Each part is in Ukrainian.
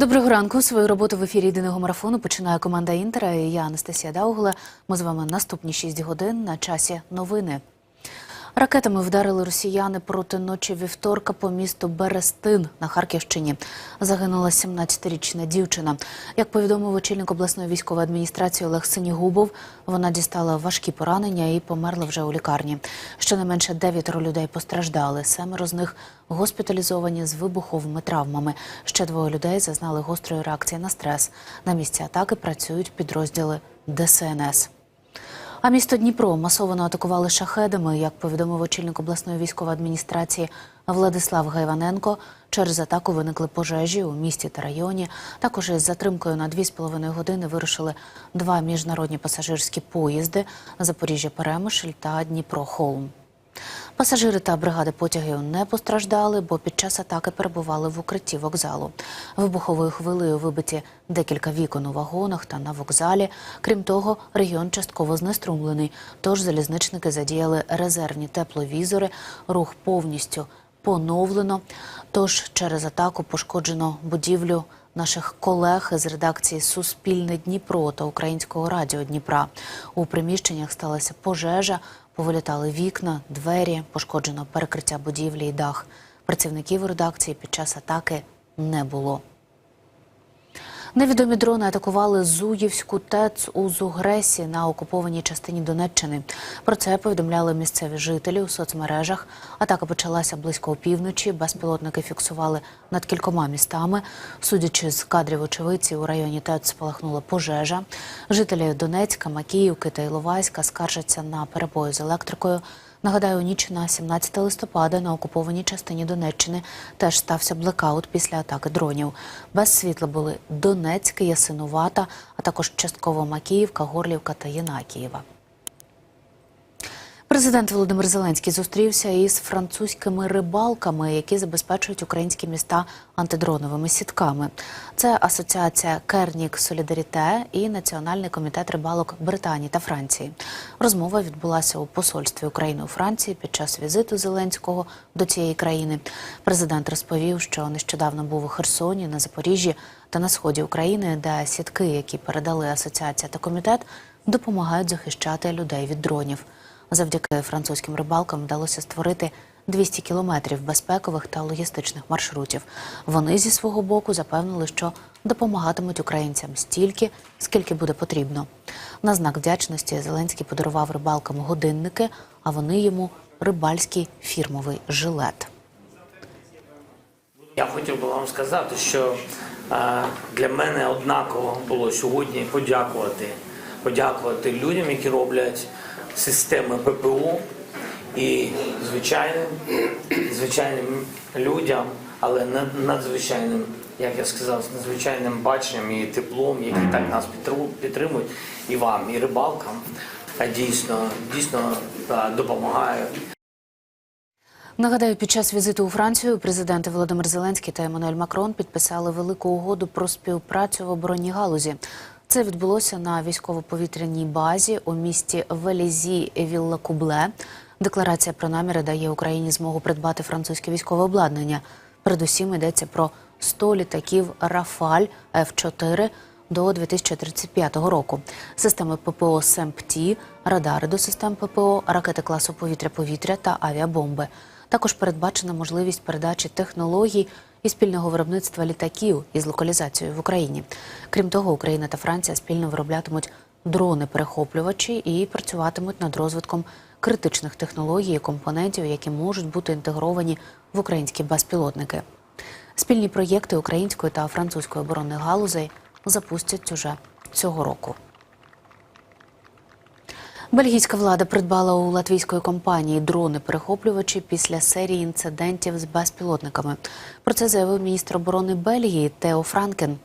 Доброго ранку. Свою роботу в ефірі єдиного марафону починає команда Інтера. Я Анастасія Даугла. Ми з вами наступні 6 годин на часі новини. Ракетами вдарили росіяни проти ночі вівторка по місту Берестин на Харківщині. Загинула 17-річна дівчина. Як повідомив очільник обласної військової адміністрації Олег Синігубов, вона дістала важкі поранення і померла вже у лікарні. Щонайменше дев'ятеро людей постраждали. Семеро з них госпіталізовані з вибуховими травмами. Ще двоє людей зазнали гострої реакції на стрес. На місці атаки працюють підрозділи ДСНС. А місто Дніпро масово атакували шахедами. Як повідомив очільник обласної військової адміністрації Владислав Гайваненко, через атаку виникли пожежі у місті та районі. Також із затримкою на 2,5 години вирушили два міжнародні пасажирські поїзди Запоріжжя Перемишль та Дніпро Холм. Пасажири та бригади потягів не постраждали, бо під час атаки перебували в укритті вокзалу. Вибуховою хвилею вибиті декілька вікон у вагонах та на вокзалі. Крім того, регіон частково знеструмлений, тож залізничники задіяли резервні тепловізори, рух повністю поновлено. Тож через атаку пошкоджено будівлю наших колег із редакції Суспільне Дніпро та Українського радіо Дніпра. У приміщеннях сталася пожежа, повилітали вікна, двері, пошкоджено перекриття будівлі і дах. Працівників редакції під час атаки не було. Невідомі дрони атакували Зуївську ТЕЦ у Зугресі на окупованій частині Донеччини. Про це повідомляли місцеві жителі у соцмережах. Атака почалася близько опівночі. Безпілотники фіксували над кількома містами. Судячи з кадрів очевидці, у районі ТЕЦ спалахнула пожежа. Жителі Донецька, Макіївки та Іловайська скаржаться на перебої з електрикою. Нагадаю, ніч на 17 листопада на окупованій частині Донеччини теж стався блекаут після атаки дронів. Без світла були Донецьк, Ясинувата, а також частково Макіївка, Горлівка та Єнакієва. Президент Володимир Зеленський зустрівся із французькими рибалками, які забезпечують українські міста антидроновими сітками. Це асоціація Кернік Солідаріте і Національний комітет рибалок Британії та Франції. Розмова відбулася у посольстві України у Франції під час візиту Зеленського до цієї країни. Президент розповів, що нещодавно був у Херсоні, на Запоріжжі та на сході України, де сітки, які передали асоціація та комітет, допомагають захищати людей від дронів. Завдяки французьким рибалкам вдалося створити 200 кілометрів безпекових та логістичних маршрутів. Вони зі свого боку запевнили, що допомагатимуть українцям стільки, скільки буде потрібно. На знак вдячності Зеленський подарував рибалкам годинники, а вони йому рибальський фірмовий жилет. Я хотів би вам сказати, що е, для мене однаково було сьогодні подякувати, подякувати людям, які роблять системи ППО і звичайним, звичайним людям, але над- надзвичайним, як я сказав, з надзвичайним баченням і теплом, які так нас підтримують, і вам, і рибалкам, дійсно, дійсно допомагають. Нагадаю, під час візиту у Францію президенти Володимир Зеленський та Еммануель Макрон підписали велику угоду про співпрацю в оборонній галузі. Це відбулося на військово-повітряній базі у місті Велізі Вілла Кубле. Декларація про наміри дає Україні змогу придбати французьке військове обладнання. Передусім йдеться про 100 літаків Рафаль Ф-4 до 2035 року. Системи ППО СЕМПТІ, радари до систем ППО, ракети класу повітря-повітря та авіабомби. Також передбачена можливість передачі технологій і спільного виробництва літаків із локалізацією в Україні. Крім того, Україна та Франція спільно вироблятимуть дрони-перехоплювачі і працюватимуть над розвитком критичних технологій і компонентів, які можуть бути інтегровані в українські безпілотники. Спільні проєкти української та французької оборонних галузей запустять уже цього року. Бельгійська влада придбала у латвійської компанії дрони-перехоплювачі після серії інцидентів з безпілотниками. Про це заявив міністр оборони Бельгії Тео Франкен.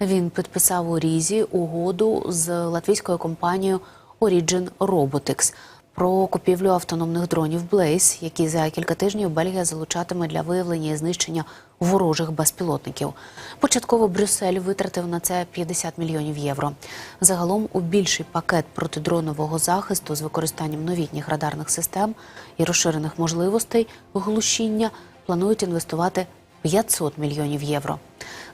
Він підписав у Різі угоду з латвійською компанією Origin Robotics про купівлю автономних дронів Blaze, які за кілька тижнів Бельгія залучатиме для виявлення і знищення ворожих безпілотників. Початково Брюссель витратив на це 50 мільйонів євро. Загалом у більший пакет протидронового захисту з використанням новітніх радарних систем і розширених можливостей глушіння планують інвестувати 500 мільйонів євро.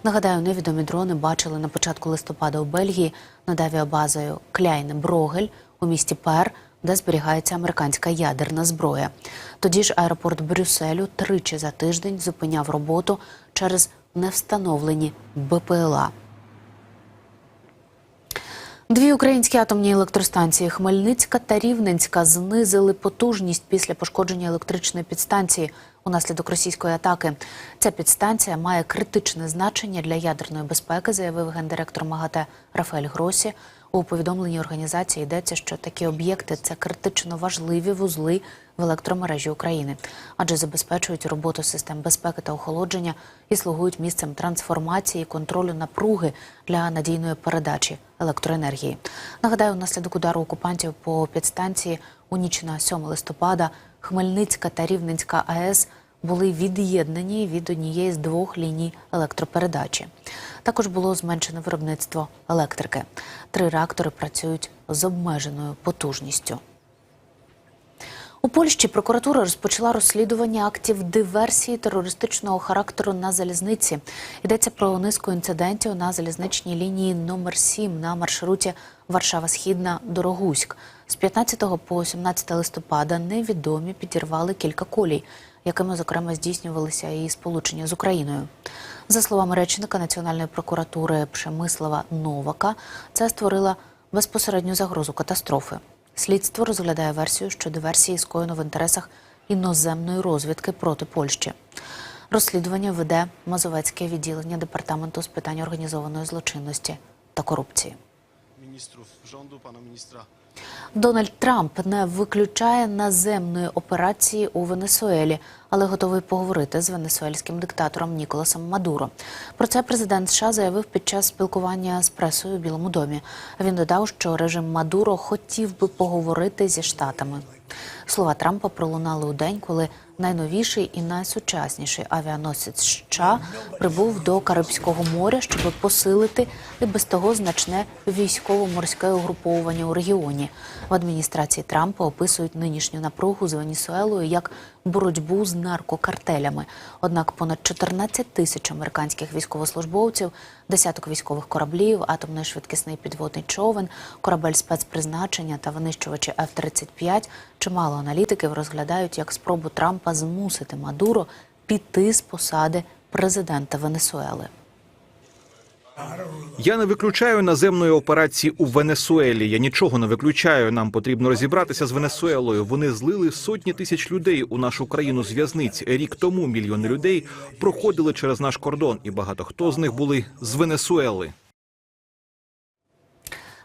Нагадаю, невідомі дрони бачили на початку листопада у Бельгії над авіабазою Кляйне Брогель у місті Пер, де зберігається американська ядерна зброя. Тоді ж аеропорт Брюсселю тричі за тиждень зупиняв роботу через невстановлені БПЛА. Дві українські атомні електростанції Хмельницька та Рівненська знизили потужність після пошкодження електричної підстанції унаслідок російської атаки. Ця підстанція має критичне значення для ядерної безпеки, заявив гендиректор МАГАТЕ Рафаель Гросі. У повідомленні організації йдеться, що такі об'єкти це критично важливі вузли в електромережі України, адже забезпечують роботу систем безпеки та охолодження і слугують місцем трансформації і контролю напруги для надійної передачі електроенергії. Нагадаю, внаслідок удару окупантів по підстанції у ніч на 7 листопада Хмельницька та Рівненська АЕС були від'єднані від однієї з двох ліній електропередачі. Також було зменшено виробництво електрики. Три реактори працюють з обмеженою потужністю. У Польщі прокуратура розпочала розслідування актів диверсії терористичного характеру на залізниці. Йдеться про низку інцидентів на залізничній лінії номер 7 на маршруті Варшава-Східна Дорогуськ. З 15 по 17 листопада невідомі підірвали кілька колій, якими зокрема здійснювалися і сполучення з Україною. За словами речника Національної прокуратури Пшемислава Новака, це створило безпосередню загрозу катастрофи. Слідство розглядає версію, що диверсії скоєно в інтересах іноземної розвідки проти Польщі. Розслідування веде Мазовецьке відділення департаменту з питань організованої злочинності та корупції. ministrów rządu, pana ministra Дональд Трамп не виключає наземної операції у Венесуелі, але готовий поговорити з венесуельським диктатором Ніколасом Мадуро. Про це президент США заявив під час спілкування з пресою у Білому домі. Він додав, що режим Мадуро хотів би поговорити зі штатами. Слова Трампа пролунали у день, коли найновіший і найсучасніший авіаносець США прибув до Карибського моря, щоб посилити і без того значне військово-морське угруповування у регіоні. В адміністрації Трампа описують нинішню напругу з Венесуелою як боротьбу з наркокартелями. Однак понад 14 тисяч американських військовослужбовців, десяток військових кораблів, атомний швидкісний підводний човен, корабель спецпризначення та винищувачі F-35 чимало аналітиків розглядають як спробу Трампа змусити Мадуро піти з посади президента Венесуели. Я не виключаю наземної операції у Венесуелі. Я нічого не виключаю. Нам потрібно розібратися з Венесуелою. Вони злили сотні тисяч людей у нашу країну з в'язниць. Рік тому мільйони людей проходили через наш кордон, і багато хто з них були з Венесуели.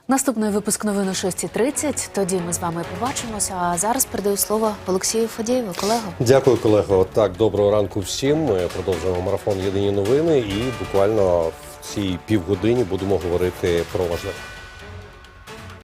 Наступний випуск новин о 6.30. Тоді ми з вами побачимося. А зараз передаю слово Олексію Фадєєву, колегу. Дякую, колего. Так, доброго ранку всім. Ми продовжуємо марафон Єдині новини і буквально в цій півгодині будемо говорити про важливе.